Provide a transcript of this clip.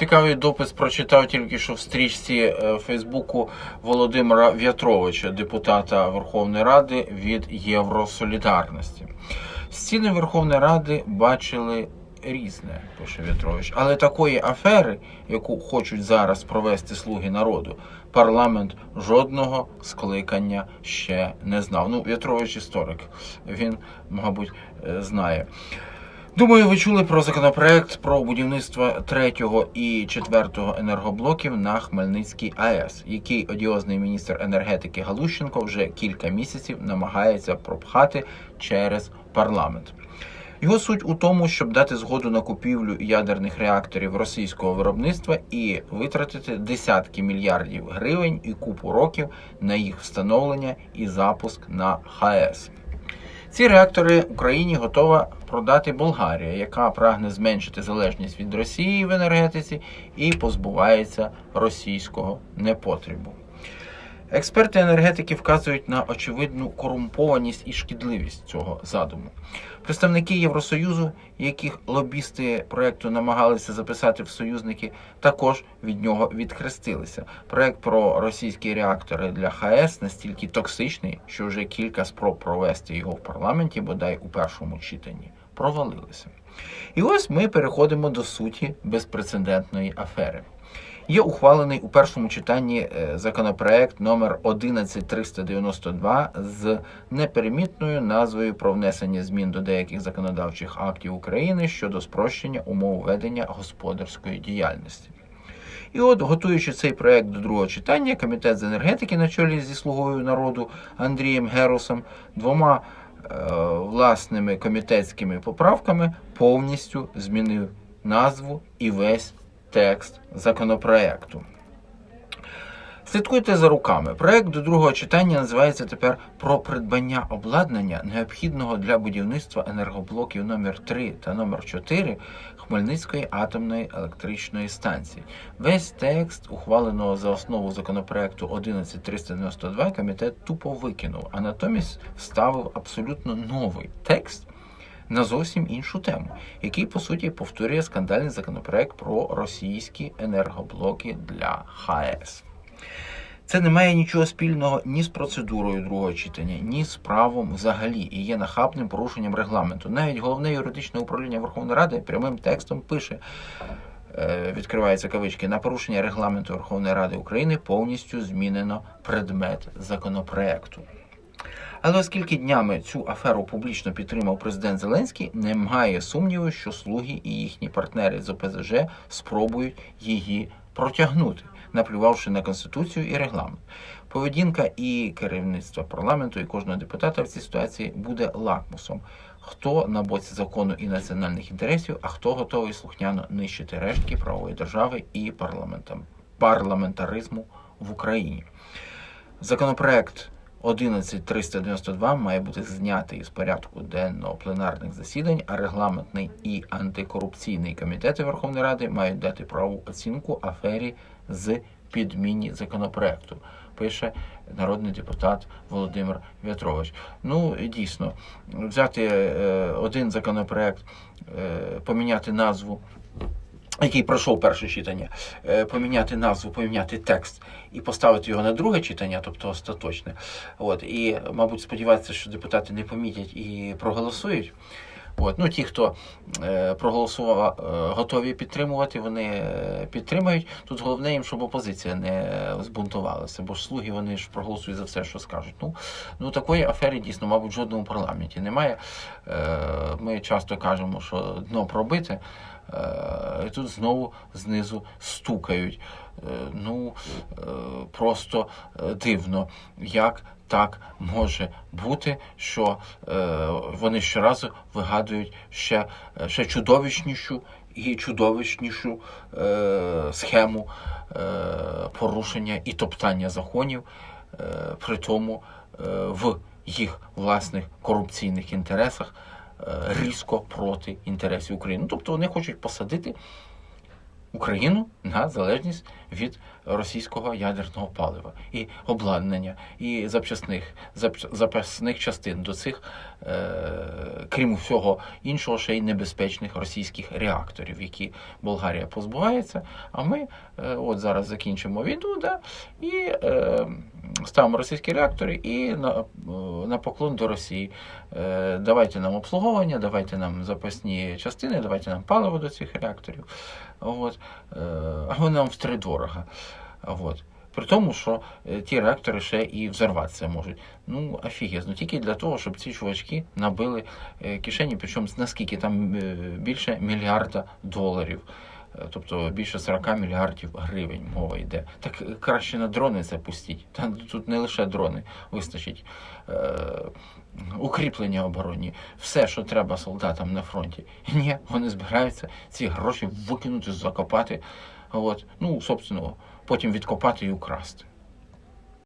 Цікавий допис прочитав тільки що в стрічці е, Фейсбуку Володимира В'ятровича, депутата Верховної Ради від Євросолідарності. Стіни Верховної Ради бачили різне, пише В'ятрович. Але такої афери, яку хочуть зараз провести слуги народу, парламент жодного скликання ще не знав. Ну, В'ятрович історик, він, мабуть, е, знає. Думаю, ви чули про законопроект про будівництво третього і четвертого енергоблоків на Хмельницькій АЕС, який одіозний міністр енергетики Галущенко вже кілька місяців намагається пропхати через парламент. Його суть у тому, щоб дати згоду на купівлю ядерних реакторів російського виробництва і витратити десятки мільярдів гривень і купу років на їх встановлення і запуск на ХАЕС. Ці реактори Україні готова продати Болгарія, яка прагне зменшити залежність від Росії в енергетиці і позбувається російського непотребу. Експерти енергетики вказують на очевидну корумпованість і шкідливість цього задуму. Представники Євросоюзу, яких лобісти проекту намагалися записати в союзники, також від нього відхрестилися. Проект про російські реактори для ХАЕС настільки токсичний, що вже кілька спроб провести його в парламенті, бодай у першому читанні, провалилися. І ось ми переходимо до суті безпрецедентної афери. Є ухвалений у першому читанні е, законопроект номер 11392 з неперемітною назвою про внесення змін до деяких законодавчих актів України щодо спрощення умов ведення господарської діяльності. І от, готуючи цей проект до другого читання, комітет з енергетики на чолі зі слугою народу Андрієм Герусом двома власними комітетськими поправками повністю змінив назву і весь текст законопроекту. Слідкуйте за руками. Проект до другого читання називається тепер про придбання обладнання, необхідного для будівництва енергоблоків номер 3 та номер 4 Хмельницької атомної електричної станції. Весь текст, ухваленого за основу законопроекту 11392, комітет тупо викинув, а натомість вставив абсолютно новий текст на зовсім іншу тему, який по суті повторює скандальний законопроект про російські енергоблоки для ХАЕС. Це не має нічого спільного ні з процедурою другого читання, ні з правом взагалі і є нахабним порушенням регламенту. Навіть головне юридичне управління Верховної Ради прямим текстом пише. е, Відкриваються кавички на порушення регламенту Верховної Ради України повністю змінено предмет законопроекту. Але оскільки днями цю аферу публічно підтримав президент Зеленський, немає сумніву, що слуги і їхні партнери з ОПЗЖ спробують її протягнути, наплювавши на конституцію і регламент. Поведінка і керівництва парламенту і кожного депутата в цій ситуації буде лакмусом. Хто на боці закону і національних інтересів, а хто готовий слухняно нищити рештки правової держави і парламентаризму в Україні. Законопроект 11392 має бути знятий із порядку денного пленарних засідань, а регламентний і антикорупційний комітети Верховної Ради мають дати праву оцінку афері з підміні законопроекту. Пише народний депутат Володимир В'ятрович. Ну дійсно, взяти е, один законопроект, е, поміняти назву який пройшов перше читання, е, поміняти назву, поміняти текст і поставити його на друге читання, тобто остаточне. От і, мабуть, сподіватися, що депутати не помітять і проголосують. От, ну ті, хто е, проголосував, е, готові підтримувати, вони е, підтримають. Тут головне їм, щоб опозиція не збунтувалася, бо ж слуги вони ж проголосують за все, що скажуть. Ну, ну такої афери дійсно, мабуть, в жодному парламенті немає. Е, ми часто кажемо, що дно пробите. Е, І тут знову знизу стукають. Е, Ну е, просто е, дивно, як так може бути, що вони щоразу вигадують ще, ще чудовищнішу і чудовищнішу схему порушення і топтання законів, при тому в їх власних корупційних інтересах різко проти інтересів України. Ну, тобто вони хочуть посадити Україну на залежність від російського ядерного палива і обладнання, і запчасних, зап- запасних частин до цих, е, крім всього іншого, ще й небезпечних російських реакторів, які Болгарія позбувається. А ми е, от зараз закінчимо війну, да, і е, ставимо російські реактори і на, е, на поклон до Росії. Е, давайте нам обслуговування, давайте нам запасні частини, давайте нам паливо до цих реакторів. От, е, а вони нам втридорога. От. При тому, що ті реактори ще і взорватися можуть. Ну, офігезно, тільки для того, щоб ці чувачки набили кишені, причому наскільки там більше мільярда доларів. Тобто більше 40 мільярдів гривень мова йде. Так е, краще на дрони це пустіть. Та тут не лише дрони вистачить. Е, укріплення оборонні, все, що треба солдатам на фронті. Ні, вони збираються ці гроші викинути, закопати. От. Ну, собственно, потім відкопати і украсти.